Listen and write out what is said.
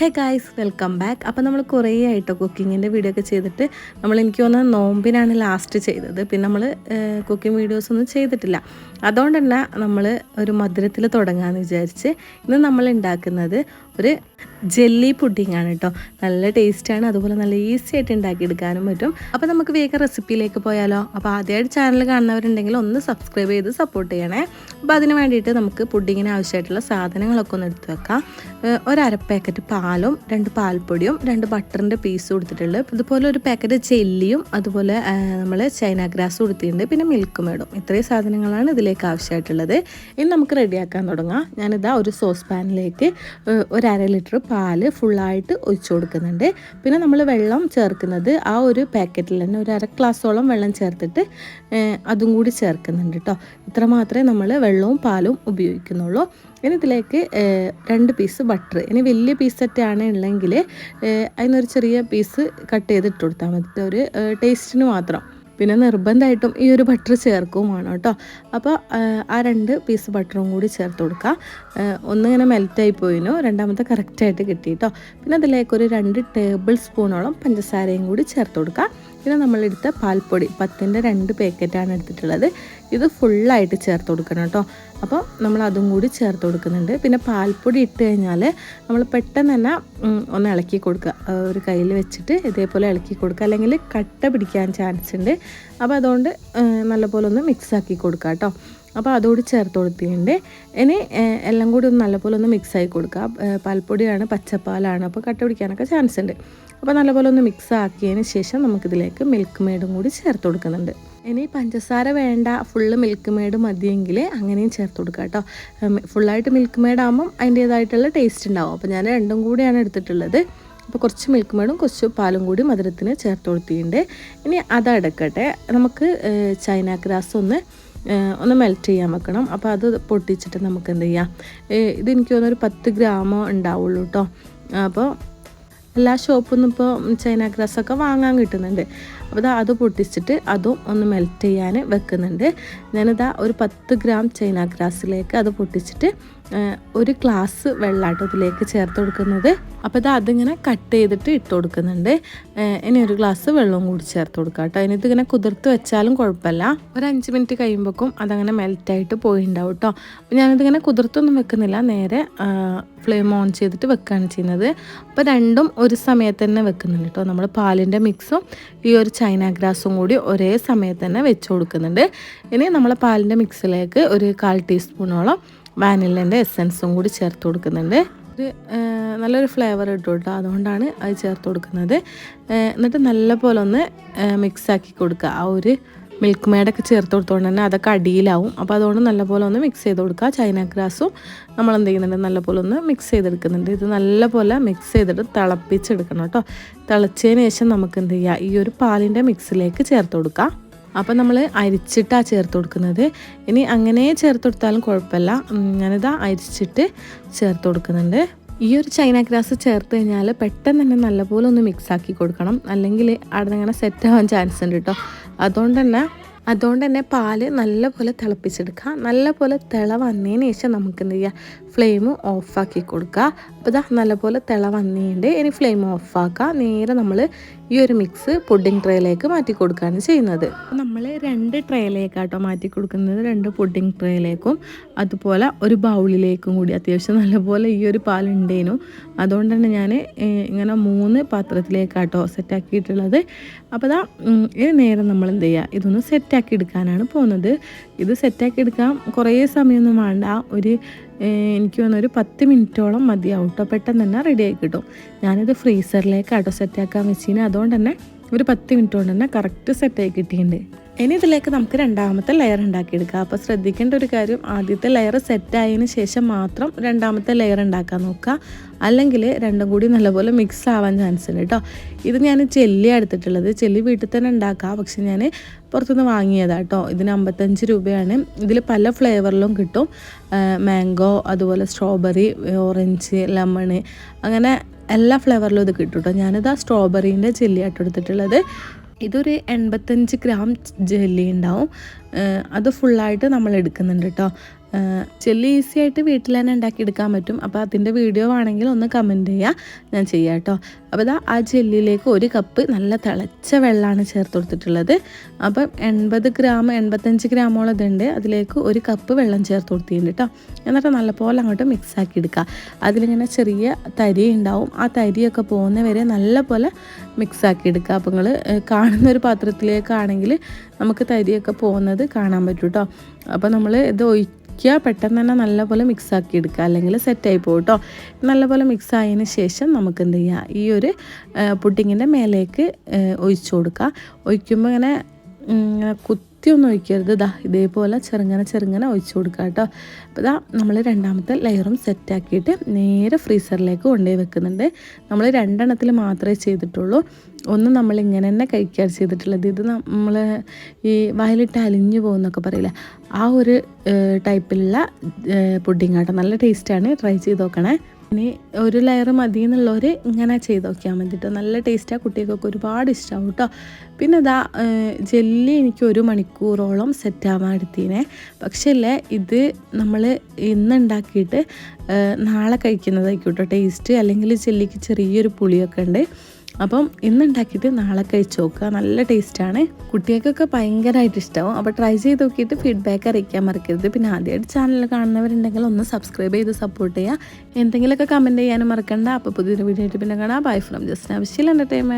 Hey guys welcome back അപ്പോൾ നമ്മൾ കുറേ ആയിട്ടോ കുക്കിങ്ങിന്റെ വീഡിയോ ഒക്കെ ചെയ്തിട്ട് നമ്മൾ എനിക്ക് തോന്നുന്നത് നോമ്പിനാണ് ലാസ്റ്റ് ചെയ്തത്. പിന്നെ നമ്മൾ കുക്കിംഗ് വീഡിയോസ് ഒന്നും ചെയ്തിട്ടില്ല. അതുകൊണ്ട് നമ്മൾ ഒരു മധുരത്തിൽ തുടങ്ങാമെന്ന് വിചാരിച്ച് ഇന്ന് നമ്മൾ ഉണ്ടാക്കുന്നത് ഒരു ജെല്ലി പുഡിംഗ് ആണ് കേട്ടോ നല്ല ടേസ്റ്റാണ് അതുപോലെ നല്ല ഈസി ആയിട്ട് ഉണ്ടാക്കിയെടുക്കാനും പറ്റും. അപ്പോൾ നമുക്ക് വേഗം റെസിപ്പിയിലേക്ക് പോയാലോ? അപ്പോൾ ആദ്യമായിട്ട് ചാനൽ കാണുന്നവരുണ്ടെങ്കിൽ ഒന്ന് സബ്സ്ക്രൈബ് ചെയ്ത് സപ്പോർട്ട് ചെയ്യണേ. അപ്പോൾ അതിന് വേണ്ടിയിട്ട് നമുക്ക് പുഡിങ്ങിന് ആവശ്യമായിട്ടുള്ള സാധനങ്ങളൊക്കെ ഒന്ന് എടുത്ത് വെക്കാം. ഒരു അര പാക്കറ്റ് പാലും രണ്ട് പാൽപ്പൊടിയും രണ്ട് ബട്ടറിന്റെ പീസും കൊടുത്തിട്ടുള്ളത് അതുപോലെ ഒരു പാക്കറ്റ് ജെല്ലിയും അതുപോലെ നമ്മൾ ചൈന ഗ്രാസ് കൊടുത്തിട്ടുണ്ട് പിന്നെ മിൽക്കും ഇടും ഇത്രയും സാധനങ്ങളാണ് ഇതിലേക്ക് ആവശ്യമായിട്ടുള്ളത്. ഇനി നമുക്ക് റെഡിയാക്കാൻ തുടങ്ങാം. ഞാനിതാ ഒരു സോസ് പാനിലേക്ക് ഒരു അര ലിറ്റർ പാൽ ഫുള്ളായിട്ട് ഒഴിച്ചു കൊടുക്കുന്നുണ്ട്. പിന്നെ നമ്മൾ വെള്ളം ചേർക്കുന്നത് ആ ഒരു പാക്കറ്റിൽ തന്നെ ഒരു അര ഗ്ലാസ്സോളം വെള്ളം ചേർത്തിട്ട് അതും കൂടി ചേർക്കുന്നുണ്ട് കേട്ടോ ഇത്ര മാത്രമേ നമ്മൾ വെള്ളവും പാലും ഉപയോഗിക്കുന്നുള്ളൂ. ഇനി ഇതിലേക്ക് രണ്ട് പീസ് ബട്ടർ ഇനി വലിയ പീസ് ഒറ്റയാണ് ഉള്ളെങ്കിൽ അതിനൊരു ചെറിയ പീസ് കട്ട് ചെയ്തിട്ട് കൊടുത്താൽ മതി. ഒരു ടേസ്റ്റിന് മാത്രം. പിന്നെ നിർബന്ധമായിട്ടും ഈ ഒരു ബട്ടർ ചേർക്കും വേണം കേട്ടോ. അപ്പോൾ ആ രണ്ട് പീസ് ബട്ടറും കൂടി ചേർത്ത് കൊടുക്കുക ഒന്നിങ്ങനെ മെൽറ്റായി പോയിനു. രണ്ടാമത്തെ കറക്റ്റായിട്ട് കിട്ടി കേട്ടോ. പിന്നെ അതിലേക്ക് ഒരു രണ്ട് ടേബിൾ സ്പൂണോളം പഞ്ചസാരയും കൂടി ചേർത്ത് കൊടുക്കുക പിന്നെ നമ്മളെടുത്ത പാൽപ്പൊടി പത്തിന്റെ രണ്ട് പാക്കറ്റാണ് എടുത്തിട്ടുള്ളത്. ഇത് ഫുള്ളായിട്ട് ചേർത്ത് കൊടുക്കണം കേട്ടോ. അപ്പോൾ നമ്മൾ അതും കൂടി ചേർത്ത് കൊടുക്കുന്നുണ്ട്. പിന്നെ പാൽപ്പൊടി ഇട്ട് കഴിഞ്ഞാൽ നമ്മൾ പെട്ടെന്ന് തന്നെ ഒന്ന് ഇളക്കി കൊടുക്കുക. ഒരു കയ്യിൽ വെച്ചിട്ട് ഇതേപോലെ ഇളക്കി കൊടുക്കുക. അല്ലെങ്കിൽ കട്ട പിടിക്കാൻ ചാൻസ് ഉണ്ട്. അപ്പോൾ അതുകൊണ്ട് നല്ലപോലെ ഒന്ന് മിക്സ് ആക്കി കൊടുക്കുക കേട്ടോ. അപ്പോൾ അതുകൂടി ചേർത്ത് കൊടുത്തിട്ടുണ്ട്. ഇനി എല്ലാം കൂടി ഒന്ന് നല്ലപോലെ ഒന്ന് മിക്സ് കൊടുക്കുക. പാൽപ്പൊടിയാണ് പച്ചപ്പാലാണ്. അപ്പോൾ കട്ട പിടിക്കാനൊക്കെ ചാൻസ് ഉണ്ട്. അപ്പോൾ നല്ലപോലെ ഒന്ന് മിക്സ് ആക്കിയതിന് ശേഷം നമുക്കിതിലേക്ക് മിൽക്ക് മെയ്ഡും കൂടി ചേർത്ത് കൊടുക്കുന്നുണ്ട്. ഇനി പഞ്ചസാര വേണ്ട ഫുള്ള് മിൽക്ക് മെയ്ഡ് മതിയെങ്കിൽ അങ്ങനെയും ചേർത്ത് കൊടുക്കുക കേട്ടോ. ഫുള്ളായിട്ട് മിൽക്ക് മെയ്ഡ് അതിന്റേതായിട്ടുള്ള ടേസ്റ്റ് ഉണ്ടാവും. അപ്പോൾ ഞാൻ രണ്ടും കൂടിയാണ് എടുത്തിട്ടുള്ളത്. അപ്പോൾ കുറച്ച് മിൽക്ക് മേടും കുറച്ച് പാലും കൂടി മധുരത്തിന് ചേർത്ത് കൊടുത്തിട്ടുണ്ട്. ഇനി അതടക്കട്ടെ നമുക്ക് ചൈന ഗ്രാസ് ഒന്ന് ഒന്ന് മെൽറ്റ് ചെയ്യാൻ വെക്കണം. അപ്പോൾ അത് പൊട്ടിച്ചിട്ട് നമുക്ക് എന്ത് ചെയ്യാം? ഇതെനിക്ക് ഇത് എനിക്ക് തോന്നുന്നു ഒരു പത്ത് ഗ്രാമോ ഉണ്ടാവുള്ളൂ കേട്ടോ. അപ്പോൾ എല്ലാ ഷോപ്പിൽ നിന്നും ഇപ്പോൾ ചൈന ഗ്രാസ് ഒക്കെ വാങ്ങാൻ കിട്ടുന്നുണ്ട്. അപ്പോൾ അത് പൊട്ടിച്ചിട്ട് അതും ഒന്ന് മെൽറ്റ് ചെയ്യാൻ വെക്കുന്നുണ്ട്. ഞാനിതാ ഒരു പത്ത് ഗ്രാം ചൈന ഗ്രാസിലേക്ക് അത് പൊട്ടിച്ചിട്ട് ഒരു ഗ്ലാസ് വെള്ളമായിട്ട് അതിലേക്ക് ചേർത്ത് കൊടുക്കുന്നത്. അപ്പോൾ ഇത് അതിങ്ങനെ കട്ട് ചെയ്തിട്ട് ഇട്ട് കൊടുക്കുന്നുണ്ട്. ഇനി ഒരു ഗ്ലാസ് വെള്ളവും കൂടി ചേർത്ത് കൊടുക്കാം കേട്ടോ. ഇനി ഇതിങ്ങനെ കുതിർത്ത് വെച്ചാലും കുഴപ്പമില്ല. ഒരു അഞ്ച് മിനിറ്റ് കഴിയുമ്പോഴേക്കും അതങ്ങനെ മെൽറ്റായിട്ട് പോയിണ്ടാവും കേട്ടോ. അപ്പോൾ ഞാനിതിങ്ങനെ കുതിർത്തൊന്നും വെക്കുന്നില്ല. നേരെ ഫ്ലെയിം ഓൺ ചെയ്തിട്ട് വെക്കുകയാണ് ചെയ്യുന്നത്. അപ്പോൾ രണ്ടും ഒരു സമയത്ത് തന്നെ വെക്കുന്നുണ്ട് കേട്ടോ. നമ്മൾ പാലിന്റെ മിക്സും ഈ ഒരു ചൈന ഗ്രാസും കൂടി ഒരേ സമയത്ത് തന്നെ വെച്ച് കൊടുക്കുന്നുണ്ട്. ഇനി നമ്മൾ പാലിന്റെ മിക്സിലേക്ക് ഒരു കാൽ ടീസ്പൂണോളം വാനിലിന്റെ എസൻസും കൂടി ചേർത്ത് കൊടുക്കുന്നുണ്ട്. ഒരു നല്ലൊരു ഫ്ലേവർ ഇട്ടു കേട്ടോ. അതുകൊണ്ടാണ് അത് ചേർത്ത് കൊടുക്കുന്നത്. എന്നിട്ട് എന്നിട്ട് നല്ലപോലെ ഒന്ന് മിക്സാക്കി കൊടുക്കുക. ആ ഒരു മിൽക്ക് മേഡൊക്കെ ചേർത്ത് കൊടുത്തോണ്ട് തന്നെ അതൊക്കെ അടിയിലാവും. അപ്പോൾ അതുകൊണ്ട് നല്ലപോലെ ഒന്ന് മിക്സ് ചെയ്ത് കൊടുക്കുക. ചൈന ഗ്രാസും നമ്മൾ എന്ത് ചെയ്യുന്നുണ്ട് നല്ലപോലെ ഒന്ന് മിക്സ് ചെയ്തെടുക്കുന്നുണ്ട്. ഇത് നല്ലപോലെ മിക്സ് ചെയ്തിട്ട് തിളപ്പിച്ചെടുക്കണം കേട്ടോ. തിളച്ചതിന് ശേഷം നമുക്ക് എന്ത് ചെയ്യുക ഈ ഒരു പാലിന്റെ മിക്സിലേക്ക് ചേർത്ത് കൊടുക്കുക അപ്പോൾ നമ്മൾ അരിച്ചിട്ടാണ് ചേർത്ത് കൊടുക്കുന്നത്. ഇനി അങ്ങനെ ചേർത്ത് കൊടുത്താലും കുഴപ്പമില്ല. ഞാനിതാ അരിച്ചിട്ട് ചേർത്ത് കൊടുക്കുന്നുണ്ട്. ഈ ഒരു ചൈന ഗ്രാസ് ചേർത്ത് കഴിഞ്ഞാൽ പെട്ടെന്ന് തന്നെ നല്ലപോലെ ഒന്ന് മിക്സ് ആക്കി കൊടുക്കണം. അല്ലെങ്കിൽ അവിടെ സെറ്റ് ആവാൻ ചാൻസ് ഉണ്ട് കേട്ടോ അതുകൊണ്ട് തന്നെ അതുകൊണ്ട് തന്നെ പാൽ നല്ലപോലെ തിളപ്പിച്ചെടുക്കുക. നല്ലപോലെ തിള വന്നതിന് ശേഷം നമുക്ക് എന്ത് ചെയ്യുക ഫ്ലെയിം ഓഫാക്കി കൊടുക്കുക. അപ്പോൾ ഇതാ നല്ലപോലെ തിള വന്നിട്ടുണ്ട്. ഇനി ഫ്ലെയിം ഓഫാക്കുക നേരെ നമ്മൾ ഈ ഒരു മിക്സ് പുഡിംഗ് ട്രേയിലേക്ക് മാറ്റി കൊടുക്കുകയാണ് ചെയ്യുന്നത്. നമ്മൾ രണ്ട് ട്രേയിലേക്കാട്ടോ മാറ്റി കൊടുക്കുന്നത്. രണ്ട് പുഡിംഗ് ട്രേയിലേക്കും അതുപോലെ ഒരു ബൗളിലേക്കും കൂടി. അത്യാവശ്യം നല്ലപോലെ ഈ ഒരു പാലുണ്ടേനു. അതുകൊണ്ട് തന്നെ ഞാൻ ഇങ്ങനെ മൂന്ന് പാത്രത്തിലേക്കാട്ടോ സെറ്റാക്കിയിട്ടുള്ളത്. അപ്പോൾ അതാ ഇത് നേരെ നമ്മൾ എന്ത് ചെയ്യുക ഇതൊന്ന് സെറ്റാക്കി എടുക്കാനാണ് പോകുന്നത്. ഇത് സെറ്റാക്കി എടുക്കാൻ കുറേ സമയമൊന്നും വേണ്ട. ഒരു എനിക്ക് തോന്നുന്നു ഒരു പത്ത് മിനിറ്റോളം മതിയാവും കേട്ടോ പെട്ടെന്ന് തന്നെ റെഡി ആയി കിട്ടും. ഞാനിത് ഫ്രീസറിലേക്ക് ആട്ടോ സെറ്റാക്കാൻ വെച്ചിന്. അതുകൊണ്ട് തന്നെ ഒരു പത്ത് മിനിറ്റ് കൊണ്ട് തന്നെ കറക്റ്റ് സെറ്റായി കിട്ടിയിട്ടുണ്ട്. ഇനി ഇതിലേക്ക് നമുക്ക് രണ്ടാമത്തെ ലെയർ ഉണ്ടാക്കിയെടുക്കാം. അപ്പോൾ ശ്രദ്ധിക്കേണ്ട ഒരു കാര്യം ആദ്യത്തെ ലെയർ സെറ്റായതിന് ശേഷം മാത്രം രണ്ടാമത്തെ ലെയർ ഉണ്ടാക്കാൻ നോക്കുക. അല്ലെങ്കിൽ രണ്ടും കൂടി നല്ലപോലെ മിക്സ് ആവാൻ ചാൻസ് ഉണ്ട് കേട്ടോ ഇത് ഞാൻ ചെല്ലി എടുത്തിട്ടുള്ളത് ചെല്ലി വീട്ടിൽ തന്നെ ഉണ്ടാക്കാം. പക്ഷെ ഞാൻ പുറത്തുനിന്ന് വാങ്ങിയതാണ് കേട്ടോ ഇതിന് അമ്പത്തഞ്ച് രൂപയാണ്. ഇതിൽ പല ഫ്ലേവറിലും കിട്ടും. മാംഗോ അതുപോലെ സ്ട്രോബെറി ഓറഞ്ച് ലെമണ് അങ്ങനെ എല്ലാ ഫ്ലേവറിലും ഇത് കിട്ടും കേട്ടോ ഞാനിത് ആ സ്ട്രോബെറീന്റെ ചെല്ലിയായിട്ട് എടുത്തിട്ടുള്ളത്. ഇതൊരു എൺപത്തഞ്ച് ഗ്രാം ജെല്ലി ഉണ്ടാവും. അത് ഫുള്ളായിട്ട് നമ്മൾ എടുക്കുന്നുണ്ട് കേട്ടോ ചെല്ലി ഈസി ആയിട്ട് വീട്ടിൽ തന്നെ ഉണ്ടാക്കിയെടുക്കാൻ പറ്റും. അപ്പോൾ അതിന്റെ വീഡിയോ ആണെങ്കിൽ ഒന്ന് കമന്റ് ചെയ്യുക ഞാൻ ചെയ്യാം കേട്ടോ അപ്പോൾ ഇതാ ആ ജെല്ലിയിലേക്ക് ഒരു കപ്പ് നല്ല തിളച്ച വെള്ളമാണ് ചേർത്ത് കൊടുത്തിട്ടുള്ളത്. അപ്പം എൺപത് ഗ്രാം എൺപത്തഞ്ച് ഗ്രാമോളം ഇതുണ്ട്. അതിലേക്ക് ഒരു കപ്പ് വെള്ളം ചേർത്ത് കൊടുത്തിട്ടുണ്ട് കേട്ടോ എന്നിട്ട് നല്ലപോലെ അങ്ങോട്ട് മിക്സ് ആക്കി എടുക്കുക അതിലിങ്ങനെ ചെറിയ തരി ഉണ്ടാവും. ആ തരിയൊക്കെ പോകുന്ന വരെ നല്ലപോലെ മിക്സ് ആക്കി എടുക്കുക അപ്പോൾ നിങ്ങൾ കാണുന്ന ഒരു പാത്രത്തിലേക്കാണെങ്കിൽ നമുക്ക് തരിയൊക്കെ പോകുന്നത് കാണാൻ പറ്റും കേട്ടോ അപ്പോൾ നമ്മൾ ഇത് ഒഴിക്കുക പെട്ടെന്ന് തന്നെ നല്ലപോലെ മിക്സാക്കി എടുക്കുക അല്ലെങ്കിൽ സെറ്റായി പോകും കേട്ടോ നല്ലപോലെ മിക്സ് ആയതിന് ശേഷം നമുക്ക് എന്ത് ചെയ്യുക ഈ ഒരു പുട്ടിങ്ങിന്റെ മേലേക്ക് ഒഴിച്ചു കൊടുക്കുക ഒഴിക്കുമ്പോൾ ഇങ്ങനെ ഉം, ഇങ്ങനെ കുത്തിയൊന്നും ഒഴിക്കരുത്. ദാ ഇതേപോലെ ചെറുങ്ങനെ ചെറുങ്ങനെ ഒഴിച്ചു കൊടുക്കുക കേട്ടോ. അപ്പോൾ ഇതാ നമ്മൾ രണ്ടാമത്തെ ലെയറും സെറ്റാക്കിയിട്ട് നേരെ ഫ്രീസറിലേക്ക് കൊണ്ടുപോയി വെക്കുന്നുണ്ട്. നമ്മൾ രണ്ടെണ്ണത്തിൽ മാത്രമേ ചെയ്തിട്ടുള്ളൂ. ഒന്ന് നമ്മൾ ഇങ്ങനെ തന്നെ കഴിക്കാൻ ചെയ്തിട്ടുള്ളത്. ഇത് നമ്മൾ ഈ വയലിട്ട് അലിഞ്ഞു പോകുന്നൊക്കെ പറയില്ല? ആ ഒരു ടൈപ്പിലുള്ള പുഡിങ് കേട്ടോ. നല്ല ടേസ്റ്റാണ് ട്രൈ ചെയ്ത് നോക്കണേ. ഇനി ഒരു ലെയർ മതി എന്നുള്ളവർ ഇങ്ങനെ ചെയ്ത് നോക്കിയാൽ മതി കേട്ടോ നല്ല ടേസ്റ്റാണ് കുട്ടികൾക്കൊക്കെ ഒരുപാട് ഇഷ്ടമാവും കേട്ടോ പിന്നെ ഇതാ ജെല്ലി എനിക്ക് ഒരു മണിക്കൂറോളം സെറ്റാവാൻ എടുത്തീനെ. പക്ഷേ അല്ലേ ഇത് നമ്മൾ ഇന്ന് ഉണ്ടാക്കിയിട്ട് നാളെ കഴിക്കുന്നതായിരിക്കും കേട്ടോ ടേസ്റ്റ് അല്ലെങ്കിൽ ജെല്ലിക്ക് ചെറിയൊരു പുളിയൊക്കെ ഉണ്ട്. അപ്പം ഇന്ന് ഉണ്ടാക്കിയിട്ട് നാളെ കഴിച്ച് നോക്കുക. നല്ല ടേസ്റ്റാണ്. കുട്ടികൾക്കൊക്കെ ഭയങ്കരമായിട്ട് ഇഷ്ടമാവും അപ്പോൾ ട്രൈ ചെയ്ത് നോക്കിയിട്ട് ഫീഡ്ബാക്ക് അറിയിക്കാൻ മറക്കരുത്. പിന്നെ ആദ്യമായിട്ട് ചാനൽ കാണുന്നവരുണ്ടെങ്കിൽ ഒന്ന് സബ്സ്ക്രൈബ് ചെയ്ത് സപ്പോർട്ട് ചെയ്യുക. എന്തെങ്കിലുമൊക്കെ കമന്റ് ചെയ്യാനും മറക്കണ്ട. അപ്പോൾ പുതിയൊരു വീഡിയോ ആയിട്ട് പിന്നെ കാണാം. ബൈ ഫ്രം ജസ്റ്റ് ആവശ്യമില്ല എന്റർടൈൻമെന്റ്